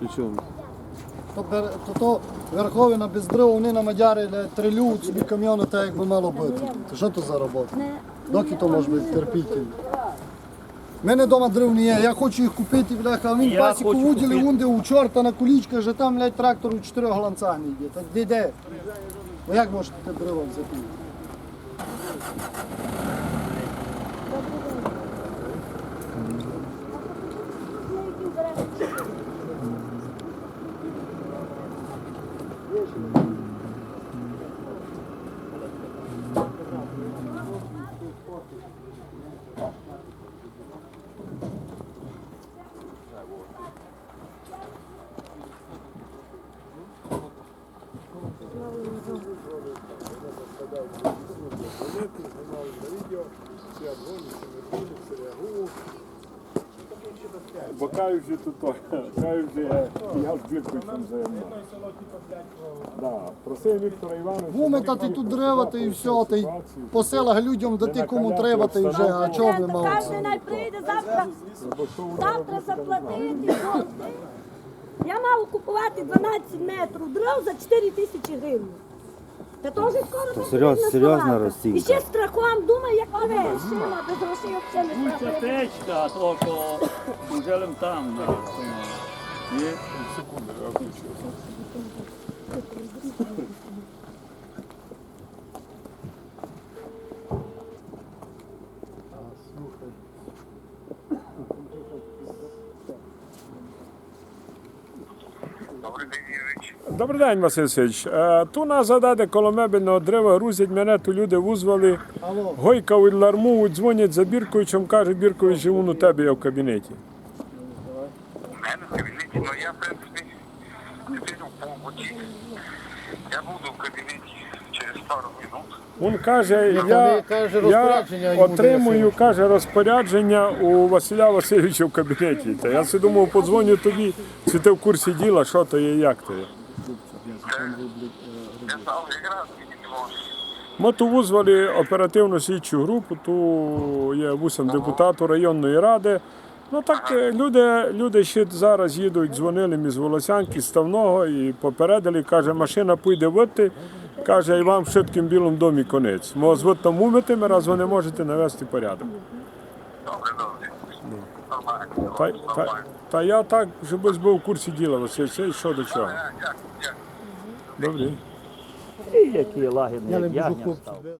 Причому? То, бер- то, то верховина без дров, вони намадярили трилюють собі кам'йони так, як би мало бути. То що то за робота? Доки то може бути терпіти? У мене вдома дров не є, я хочу їх купити, бляха, а він Я пасіку хочу купити. вунде у чорта на кулічках, же там, блядь, трактор у чотирьох ланцах не йде. Так де де? Ну як можете те дрова взяти? Бо каю вже тут, то, каю вже я з цим займаю. Да. Просив Віктора Івановича. Вуметати тут дерева та і все, та й по селах людям дати кому треба, та й вже, а чого ви мали? Кожен най прийде завтра, завтра заплатити. Я мав купувати 12 метрів дров за 4 тисячі гривень. Та то вже скоро серйоз- потрібна серйозна слова. розцінка. І ще страхом думає, як живе. Шила, без грошей взагалі не Ця страхує. течка, тільки Анжелем там. на цьому. Є. Секунду, Добрий день, Василь Васильович. Е, Ту нас зададе коло мебельного дерева, грузять мене, ту люди вузвали. Гойкають, лармують, дзвонять за Бірковичем, каже, Біркович, живу у тебе, я в кабінеті. У мене в кабінеті, ну я в принципі. Я буду в кабінеті через пару минут. Він каже, я, розпорядження я йому отримую, каже, розпорядження у Василя Васильовича в кабінеті. Та я си думав, подзвоню тобі, чи ти в курсі діла, що то є, як то є. Ми ту визвали оперативну слідчу групу, ту є вусом депутату районної ради. Ну так е, люди, люди ще зараз їдуть, дзвонили мені з Волосянки, з Ставного і попередили, каже, машина піде вити, каже, і вам в швидким білому домі конець. Ми з там умитими, раз ви не можете навести порядок. Добре, добре. Та, та, та я так, щоб був в курсі діла, Василь, це що до чого. Добре. І Добре. Який лагідний, як ягня став.